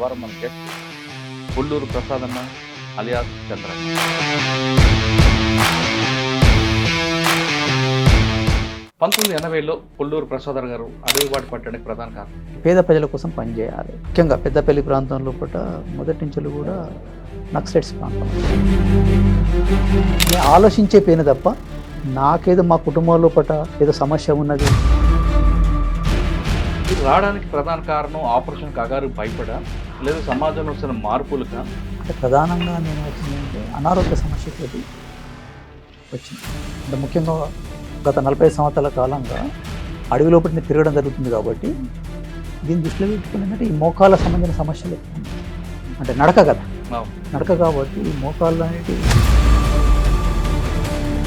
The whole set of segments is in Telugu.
వారం మన గెస్ట్ పుల్లూరు ప్రసాద్ అన్న అలియాస్ చంద్ర. పంతొమ్మిది ఎనభైలో పుల్లూరు ప్రసాద్ గారు అడవి బాట పట్టడానికి ప్రధాన కారణం. పేద ప్రజల కోసం పనిచేయాలి. ముఖ్యంగా పెద్దపల్లి ప్రాంతంలో పూట మొదటి నుంచి కూడా నక్సలైట్స్ ప్రాంతం. నేను ఆలోచించే పేను తప్ప నాకేదో మా కుటుంబంలో పట ఏదో సమస్య ఉన్నది. రావడానికి ప్రధాన కారణం ఆపరేషన్ కాగారు భయపడ లేదా సమాజంలో వస్తున్న మార్పులుగా. అంటే ప్రధానంగా నేను వచ్చిందంటే అనారోగ్య సమస్యతోటి వచ్చింది. అంటే ముఖ్యంగా గత నలభై సంవత్సరాల కాలంగా అడవి లోపల నేను తిరగడం జరుగుతుంది కాబట్టి దీన్ని దృష్టిలో పెట్టుకుని ఏంటంటే ఈ మోకాళ్ళ సంబంధించిన సమస్యలు. అంటే నడక కదా. నడక కాబట్టి ఈ మోకాళ్ళు అనేటివి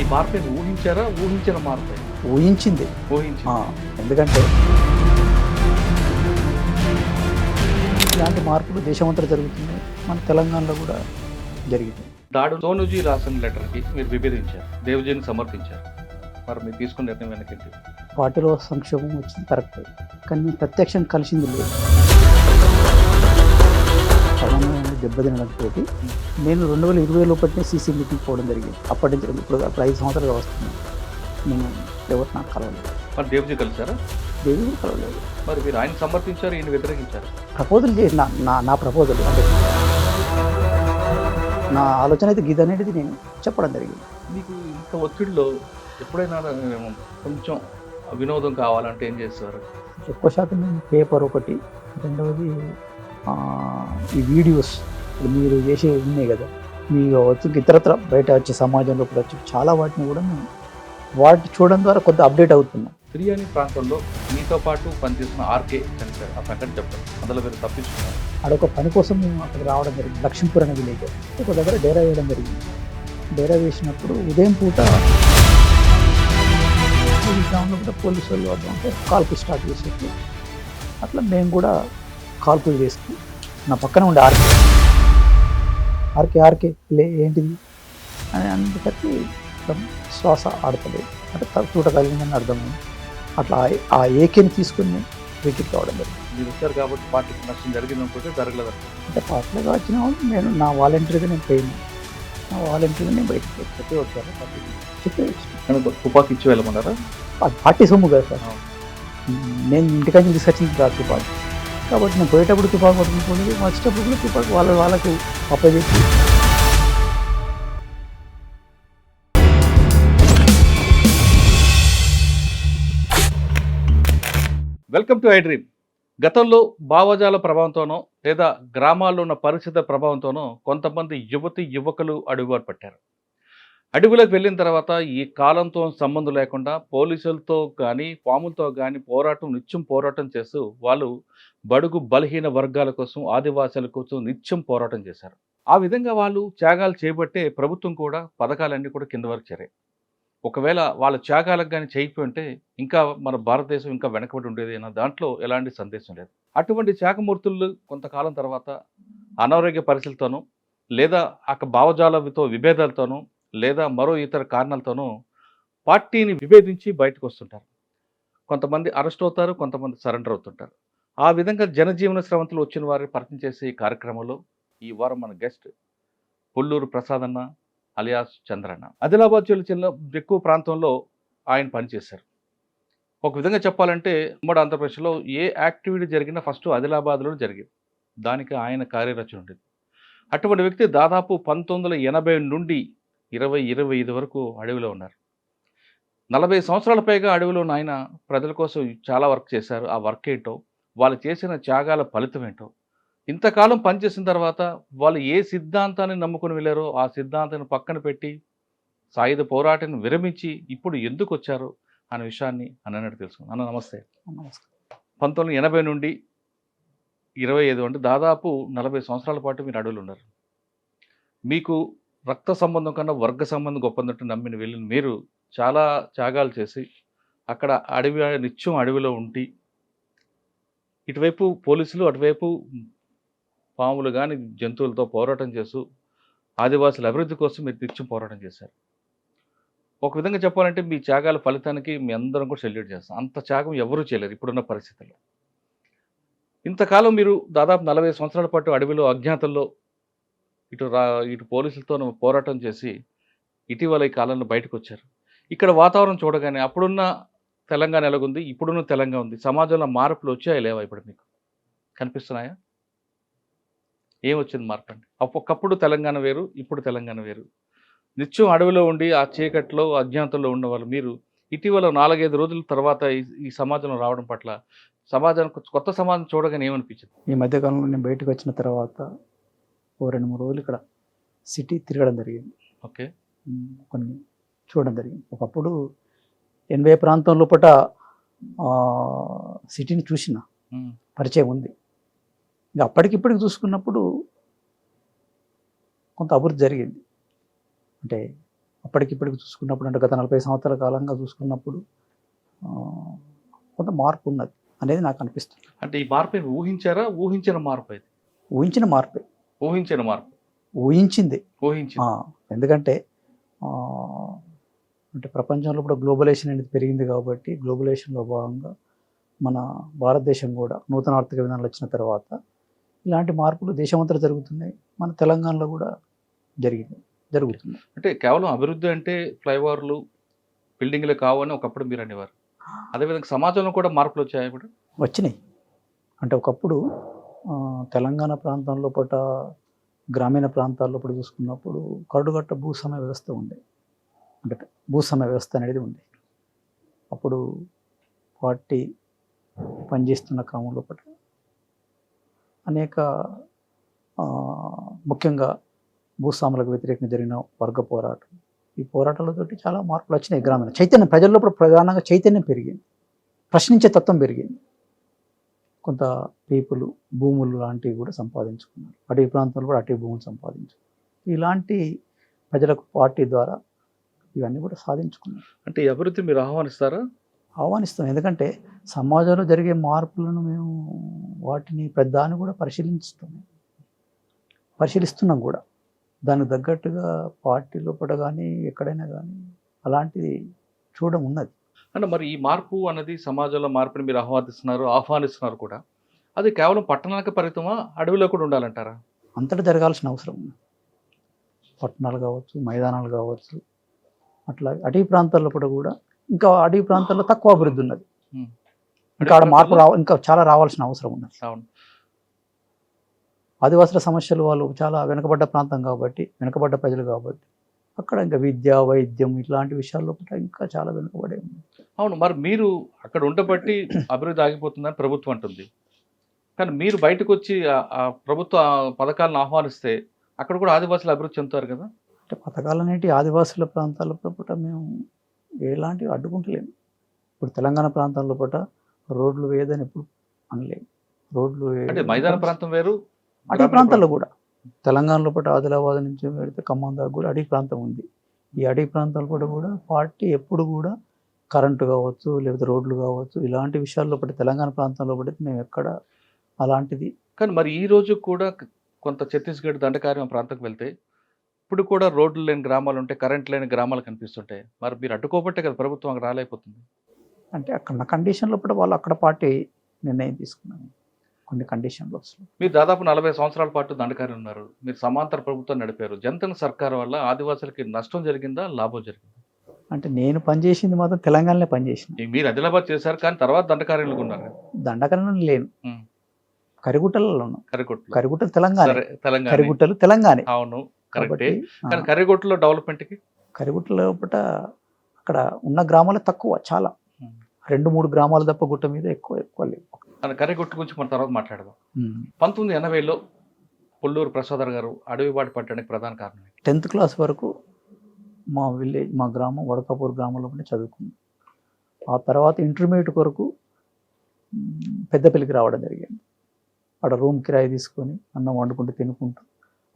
ఈ మార్పు ఊహించారా? ఊహించిన మార్పు. ఊహించింది. ఊహించి ఎందుకంటే ఇలాంటి మార్పులు దేశమంతా జరుగుతున్నాయి. మన తెలంగాణలో కూడా జరిగింది. దాడు సోనుజీ రాసిన లెటర్కి మీరు విభేదించారు. దేవజీని సమర్థించారు. మరి మీరు తీసుకున్న నిర్ణయం వెనకేంటి? పార్టీలో సంక్షోభం వచ్చింది కరెక్ట్. కానీ మేము ప్రత్యక్షం కలిసింది లేదు. సమన్వయాన్ని నేను రెండు వేల ఇరవై లోపలనే సీసీ మీటింగ్ పోవడం జరిగింది. అప్పటి నుంచి ఇప్పుడు ఐదు సంవత్సరాలు వస్తుంది నేను ఎవరు నాకు కలవలేదు. మరి దేవజీ కలిసారా? మరి మీరు ఆయన సమర్థించారు ఈయన వ్యతిరేకించారు? ప్రపోజల్ చేసి నా నా నా ప్రపోజల్. అంటే నా ఆలోచన అయితే గీత అనేది నేను చెప్పడం జరిగింది. మీకు ఇంత ఒత్తిడిలో ఎప్పుడైనా కొంచెం వినోదం కావాలంటే ఏం చేస్తారు? ఎక్కువ శాతం నేను పేపర్ ఒకటి రెండవది ఈ వీడియోస్ మీరు చేసే ఉన్నాయి కదా. మీ వచ్చి ఇతరత్ర బయట వచ్చే సమాజంలో కూడా వచ్చి చాలా వాటిని కూడా మేము వాటి చూడడం ద్వారా కొంత అప్డేట్ అవుతున్నాం బిర్యానీ ప్రాంతంలో మీతో పాటు పనిచేసిన ఆర్కే చనిపోయారు. ఆ సంగతి చెప్పారు అందులో మీరు తప్పించుకున్నారు. అదొక పని కోసం మేము అక్కడ రావడం జరిగింది. లక్ష్మీపూర్ అనే విలేజ్ ఒక దగ్గర డేరా వేయడం జరిగింది. డేరా వేసినప్పుడు ఉదయం పూట కూడా పోలీసు వాళ్ళు వద్దాం అంటే కాల్పులు స్టార్ట్ చేసేసి అట్లా మేము కూడా కాల్పులు చేస్తూ నా పక్కన ఉండే ఆర్కే. ఆర్కే ఆర్కే లే ఏంటిది? అని అందుకని శ్వాస ఆడతలేదు. అంటే తూట కలిగిందని అర్థం అట్లా ఆ- ఏకేని తీసుకుని వికెట్ కావడం జరిగింది. మీరు వచ్చారు కాబట్టి పార్టీకి నష్టం జరిగింది అనుకుంటే జరగలేదు అంటే పాటలుగా వచ్చిన నేను నా వాలంటీర్గా నేను పోయినా. నా వాలంటీర్గా నేను బయటకు చెప్పి వచ్చారు పార్టీకి? చెప్పి తుపాకి ఇచ్చి వెళ్ళమన్నారా? పార్టీ సొమ్ము కదా సార్. నేను ఇంటికాంచి తీసుకొచ్చింది కాదు తుపాకి. కాబట్టి నేను పోయేటప్పుడు తుపాకు పట్టుకుని వచ్చేటప్పుడు కూడా తుపాకు వాళ్ళ వాళ్ళకు అప్పచెప్పి వెల్కమ్ టు ఐ డ్రీమ్. గతంలో భావజాల ప్రభావంతోనో లేదా గ్రామాల్లో ఉన్న పరిస్థితుల ప్రభావంతోనో కొంతమంది యువతి యువకులు అడుగుబాటు పట్టారు. అడవిలోకి వెళ్ళిన తర్వాత ఈ కాలంతో సంబంధం లేకుండా పోలీసులతో కానీ పాములతో కానీ పోరాటం నిత్యం పోరాటం చేస్తూ వాళ్ళు బడుగు బలహీన వర్గాల కోసం ఆదివాసుల కోసం నిత్యం పోరాటం చేశారు. ఆ విధంగా వాళ్ళు త్యాగాలు చేపట్టే ప్రభుత్వం కూడా పథకాలన్నీ కూడా కింద వరకు చేరాయి. ఒకవేళ వాళ్ళ త్యాగాలకు కానీ చేయకపోయి ఉంటే ఇంకా మన భారతదేశం ఇంకా వెనకబడి ఉండేది అన్న దాంట్లో ఎలాంటి సందేశం లేదు. అటువంటి త్యాగమూర్తులు కొంతకాలం తర్వాత అనారోగ్య పరిస్థితులతోనూ లేదా అక్క భావజాలతో విభేదాలతోనూ లేదా మరో ఇతర కారణాలతోనూ పార్టీని విభేదించి బయటకు వస్తుంటారు. కొంతమంది అరెస్ట్ అవుతారు కొంతమంది సరెండర్ అవుతుంటారు. ఆ విధంగా జనజీవన స్రవంతులు వచ్చిన వారిని పరిచయం చేసే ఈ కార్యక్రమంలో ఈ వారం మన గెస్ట్ పుల్లూరు ప్రసాద్ అన్న అలియాస్ చంద్రన్న. ఆదిలాబాద్ జిల్లా చిన్న ఎక్కువ ప్రాంతంలో ఆయన పనిచేశారు. ఒక విధంగా చెప్పాలంటే ఉమ్మడి ఆంధ్రప్రదేశ్లో ఏ యాక్టివిటీ జరిగినా ఫస్ట్ ఆదిలాబాద్లో జరిగింది. దానికి ఆయన కార్యరచన ఉండేది. అటువంటి వ్యక్తి దాదాపు పంతొమ్మిది ఎనభై నుండి ఇరవై ఇరవై ఐదు వరకు అడవిలో ఉన్నారు. నలభై సంవత్సరాల పైగా అడవిలో ఆయన ప్రజల కోసం చాలా వర్క్ చేశారు. ఆ వర్క్ ఏంటో వాళ్ళు చేసిన త్యాగాల ఫలితం ఏంటో ఇంతకాలం పనిచేసిన తర్వాత వాళ్ళు ఏ సిద్ధాంతాన్ని నమ్ముకుని వెళ్ళారో ఆ సిద్ధాంతాన్ని పక్కన పెట్టి సాయుధ పోరాటాన్ని విరమించి ఇప్పుడు ఎందుకు వచ్చారు అనే విషయాన్ని అన్నట్టు తెలుసుకున్నాను అన్న నమస్తే. నమస్కారం. పంతొమ్మిది ఎనభై నుండి ఇరవై ఐదు అంటే దాదాపు నలభై సంవత్సరాల పాటు మీరు అడవులు ఉన్నారు. మీకు రక్త సంబంధం కన్నా వర్గ సంబంధం గొప్పదంటూ నమ్మిన వెళ్ళిన మీరు చాలా త్యాగాలు చేసి అక్కడ అడవి నిత్యం అడవిలో ఉండి ఇటువైపు పోలీసులు అటువైపు పాములు కానీ జంతువులతో పోరాటం చేస్తూ ఆదివాసుల అభివృద్ధి కోసం మీరు నిత్యం పోరాటం చేశారు. ఒక విధంగా చెప్పాలంటే మీ త్యాగాల ఫలితానికి మీ అందరం కూడా సెల్యూట్ చేస్తాం. అంత త్యాగం ఎవరూ చేయలేరు ఇప్పుడున్న పరిస్థితుల్లో. ఇంతకాలం మీరు దాదాపు నలభై సంవత్సరాల పాటు అడవిలో అజ్ఞాతంలో ఇటు రా ఇటు పోలీసులతో పోరాటం చేసి ఇటీవల ఈ కాలంలో బయటకు వచ్చారు ఇక్కడ వాతావరణం చూడగానే అప్పుడున్న తెలంగాణ ఎలాగుంది? ఇప్పుడున్న తెలంగాణ ఉంది. సమాజంలో మార్పులు వచ్చాయా లేవా ఇప్పుడు మీకు? కనిపిస్తున్నాయా? ఏం వచ్చింది మార్పు అండి ఒకప్పుడు తెలంగాణ వేరు ఇప్పుడు తెలంగాణ వేరు. నిత్యం అడవిలో ఉండి ఆ చీకట్లో అజ్ఞాతంలో ఉన్నవాళ్ళు మీరు ఇటీవల నాలుగైదు రోజుల తర్వాత ఈ ఈ సమాజంలో రావడం పట్ల సమాజానికి కొత్త సమాజం చూడగానే ఏమనిపించింది? ఈ మధ్యకాలంలో నేను బయటకు వచ్చిన తర్వాత ఓ రెండు మూడు రోజులు ఇక్కడ సిటీ తిరగడం జరిగింది. ఓకే. కొన్ని చూడడం జరిగింది. ఒకప్పుడు ఎనభై ప్రాంతం లోపల సిటీని చూసిన పరిచయం ఉంది. ఇంకా అప్పటికిప్పటికి చూసుకున్నప్పుడు కొంత అభివృద్ధి జరిగింది. అంటే అప్పటికిప్పటికి చూసుకున్నప్పుడు అంటే గత నలభై సంవత్సరాల కాలంగా చూసుకున్నప్పుడు కొంత మార్పు ఉన్నది అనేది నాకు అనిపిస్తుంది. అంటే ఈ మార్పు ఊహించారా? ఊహించిన మార్పు ఇది? ఊహించిన మార్పే. ఊహించిన మార్పు. ఊహించింది. ఆ, ఎందుకంటే అంటే ప్రపంచంలో ఇప్పుడు గ్లోబలైజేషన్ అనేది పెరిగింది కాబట్టి గ్లోబలైజేషన్లో భాగంగా మన భారతదేశం కూడా నూతన ఆర్థిక విధానాలు వచ్చిన తర్వాత ఇలాంటి మార్పులు దేశమంతటా జరుగుతున్నాయి. మన తెలంగాణలో కూడా జరిగింది జరుగుతుంది. అంటే కేవలం అభివృద్ధి అంటే ఫ్లైఓవర్లు బిల్డింగ్లు కావు అని ఒకప్పుడు మీరు అనేవారు. అదేవిధంగా సమాజంలో కూడా మార్పులు వచ్చాయి ఇప్పుడు? వచ్చినాయి. అంటే ఒకప్పుడు తెలంగాణ ప్రాంతంలో పట గ్రామీణ ప్రాంతాల్లో ఇప్పుడు చూసుకున్నప్పుడు కరుడుగట్ట భూస్వామ్య వ్యవస్థ ఉంది అంటే భూస్వామ్య వ్యవస్థ అనేది ఉంది అప్పుడు పార్టీ పనిచేస్తున్న క్రమంలో పట అనేక ముఖ్యంగా భూస్వాములకు వ్యతిరేకంగా జరిగిన వర్గ పోరాటం. ఈ పోరాటాలతోటి చాలా మార్పులు వచ్చినాయి గ్రామీణ. చైతన్యం ప్రజల్లో ఇప్పుడు ప్రధానంగా చైతన్యం పెరిగింది. ప్రశ్నించే తత్వం పెరిగింది. కొంత పీపులు భూములు లాంటివి కూడా సంపాదించుకున్నారు. అటవీ ప్రాంతంలో కూడా అటవీ భూములు సంపాదించుకున్నారు. ఇలాంటి ప్రజలకు పార్టీ ద్వారా ఇవన్నీ కూడా సాధించుకున్నారు. అంటే అభివృద్ధి మీరు ఆహ్వానిస్తారా? ఆహ్వానిస్తాం. ఎందుకంటే సమాజంలో జరిగే మార్పులను మేము వాటిని ప్రధాని కూడా పరిశీలిస్తున్నాం పరిశీలిస్తున్నాం కూడా. దానికి తగ్గట్టుగా పార్టీ లోపల కానీ ఎక్కడైనా కానీ అలాంటిది చూడడం ఉన్నది. అంటే మరి ఈ మార్పు అన్నది సమాజంలో మార్పుని మీరు ఆహ్వానిస్తున్నారు ఆహ్వానిస్తున్నారు కూడా. అది కేవలం పట్టణానికి పరిమితమా అడవిలో కూడా ఉండాలంటారా? అంతటా జరగాల్సిన అవసరం ఉంది పట్టణాలు కావచ్చు మైదానాలు కావచ్చు అట్లా అటవీ ప్రాంతాల్లో కూడా ఇంకా అటవీ ప్రాంతాల్లో తక్కువ అభివృద్ధి ఉన్నది. ఇంకా ఆడ మార్పు రావ ఇంకా చాలా రావాల్సిన అవసరం ఉన్నది. అవును. ఆదివాసుల సమస్యలు వాళ్ళు చాలా వెనుకబడ్డ ప్రాంతం కాబట్టి వెనుకబడ్డ ప్రజలు కాబట్టి అక్కడ ఇంకా విద్య వైద్యం ఇట్లాంటి విషయాల్లో కూడా ఇంకా చాలా వెనుకబడే ఉంది. అవును మరి మీరు అక్కడ ఉండబట్టి అభివృద్ధి ఆగిపోతుందని ప్రభుత్వం అంటుంది. కానీ మీరు బయటకు వచ్చి ప్రభుత్వ పథకాలను ఆహ్వానిస్తే అక్కడ కూడా ఆదివాసులు అభివృద్ధి చెందుతారు కదా? అంటే పథకాలు అనేటి ఆదివాసుల ప్రాంతాల పూట మేము ఎలాంటివి అడ్డుకుంటలేము ఇప్పుడు తెలంగాణ ప్రాంతాల్లో పూట రోడ్లు వేయదని ఎప్పుడు అనలేము రోడ్లు అంటే మైదాన ప్రాంతం వేరు? అటవీ ప్రాంతాల్లో కూడా. తెలంగాణలో పాటు ఆదిలాబాద్ నుంచి పెడితే ఖమ్మం దాకా కూడా అటవీ ప్రాంతం ఉంది. ఈ అటవీ ప్రాంతాల కూడా కూడా పార్టీ ఎప్పుడు కూడా కరెంటు కావచ్చు లేకపోతే రోడ్లు కావచ్చు ఇలాంటి విషయాల్లో పట్టి తెలంగాణ ప్రాంతంలో పడితే మేము ఎక్కడ అలాంటిది కానీ మరి ఈ రోజు కూడా కొంత ఛత్తీస్గఢ్ దండకార్యం ప్రాంతంకి వెళ్తే ఇప్పుడు కూడా రోడ్లు లేని గ్రామాలు ఉంటాయి కరెంట్ లేని గ్రామాలు కనిపిస్తుంటాయి. మరి మీరు అడ్డుకోబట్టే కదా ప్రభుత్వం అక్కడ రాలేకపోతుంది. అంటే అక్కడ కండిషన్లో కూడా వాళ్ళు అక్కడ పార్టీ నిర్ణయం తీసుకున్నాను కొన్ని కండిషన్లో మీరు దాదాపు నలభై సంవత్సరాల పాటు దండకారి ఉన్నారు. మీరు సమాంతర ప్రభుత్వం నడిపారు. జనతన సర్కార్ వల్ల ఆదివాసులకి నష్టం జరిగిందా లాభం జరిగిందా? అంటే నేను పనిచేసింది మాత్రం తెలంగాణలో పనిచేసిన. ఈ మీరు ఆదిలాబాద్ చేశారు కానీ తర్వాత దండకార్యులు ఉన్నారు కదా. దండకరణ లేను. కరిగుట్టలలో ఉన్నాం కరిగొట్లు కరిగుట్టలు తెలంగాణ. కరిగుట్టలు తెలంగాణ. అవును. కరెక్టే కానీ ఆ, కరిగొట్టులో డెవలప్మెంట్కి కరిగుట్ట లోపల అక్కడ ఉన్న గ్రామాలు తక్కువ చాలా. రెండు మూడు గ్రామాలు తప్ప గుట్ట మీద ఎక్కువ ఎక్కువ లేవు. మన కరిగొట్టు గురించి మన తర్వాత మాట్లాడదాం. పంతొమ్మిది ఎనభైలో పుల్లూరు ప్రసాదర్ గారు అడవి బాట పట్టడానికి ప్రధాన కారణం? టెన్త్ క్లాస్ వరకు మా విలేజ్ మా గ్రామం వడకాపూర్ గ్రామంలోనే చదువుకున్నాం. ఆ తర్వాత ఇంటర్మీడియట్ వరకు మ్, పెద్దపల్లికి రావడం జరిగింది. అక్కడ రూమ్ కిరాయి తీసుకొని అన్నం వండుకుంటూ తినుకుంటూ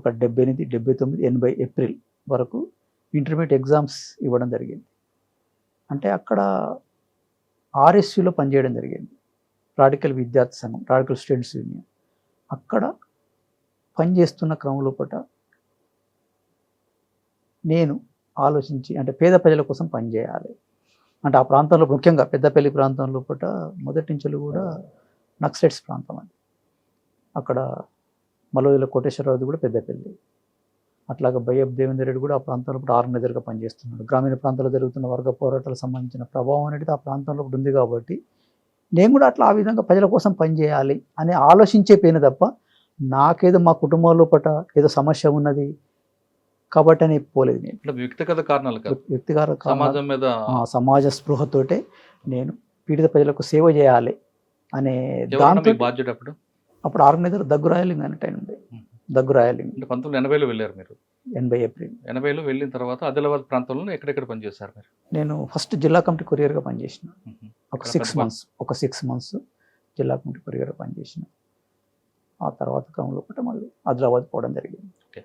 ఒక డెబ్బై ఎనిమిది డెబ్బై తొమ్మిది ఎనభై ఏప్రిల్ వరకు ఇంటర్మీడియట్ ఎగ్జామ్స్ ఇవ్వడం జరిగింది. అంటే అక్కడ ఆర్ఎస్యులో పనిచేయడం జరిగింది. రాడికల్ విద్యార్థి సంఘం రాడికల్ స్టూడెంట్స్ యూనియన్. అక్కడ పనిచేస్తున్న క్రమంలో పట నేను ఆలోచించి అంటే పేద ప్రజల కోసం పనిచేయాలి. అంటే ఆ ప్రాంతంలో ముఖ్యంగా పెద్దపల్లి ప్రాంతంలో పూట మొదటి నుంచి కూడా నక్సలైట్స్ ప్రాంతం అది. అక్కడ మలోజుల కోటేశ్వరరావుది కూడా పెద్దపల్లి అట్లాగే బయ్యబ్ దేవేందర్ రెడ్డి కూడా ఆ ప్రాంతంలో ఇప్పుడు ఆర్గనైజర్గా పనిచేస్తున్నాడు. గ్రామీణ ప్రాంతాల్లో జరుగుతున్న వర్గ పోరాటాలకు సంబంధించిన ప్రభావం అనేది ఆ ప్రాంతంలో ఇప్పుడు ఉంది కాబట్టి నేను కూడా అట్లా ఆ విధంగా ప్రజల కోసం పనిచేయాలి అని ఆలోచించే పోయిన తప్ప నాకేదో మా కుటుంబంలో పట ఏదో సమస్య ఉన్నది కాబట్టి అని పోలేదు నేను. వ్యక్తిగత కారణాలు వ్యక్తిగత సమాజం మీద సమాజ స్పృహతోటే నేను పీడిత ప్రజలకు సేవ చేయాలి అనే మీకు బాధ్యత అప్పుడు ఆర్గనైజర్ దగ్గు రాయలింగ్ అనే టైం ఉంది. దగ్గు రాయలింగ్. అంటే పంతొమ్మిది ఎనభైలో వెళ్ళారు మీరు? ఎనభై ఏప్రిల్. ఎనభైలో వెళ్ళిన తర్వాత ఆదిలాబాద్ ప్రాంతంలో ఎక్కడెక్కడ పనిచేశారు మీరు? నేను ఫస్ట్ జిల్లా కమిటీ కొరియర్గా పనిచేసిన. ఒక సిక్స్ మంత్స్ ఒక సిక్స్ మంత్స్ జిల్లా కమిటీ కొరియర్గా పనిచేసిన. ఆ తర్వాత క్రమంలో ఒకటి మళ్ళీ ఆదిలాబాద్ పోవడం జరిగింది.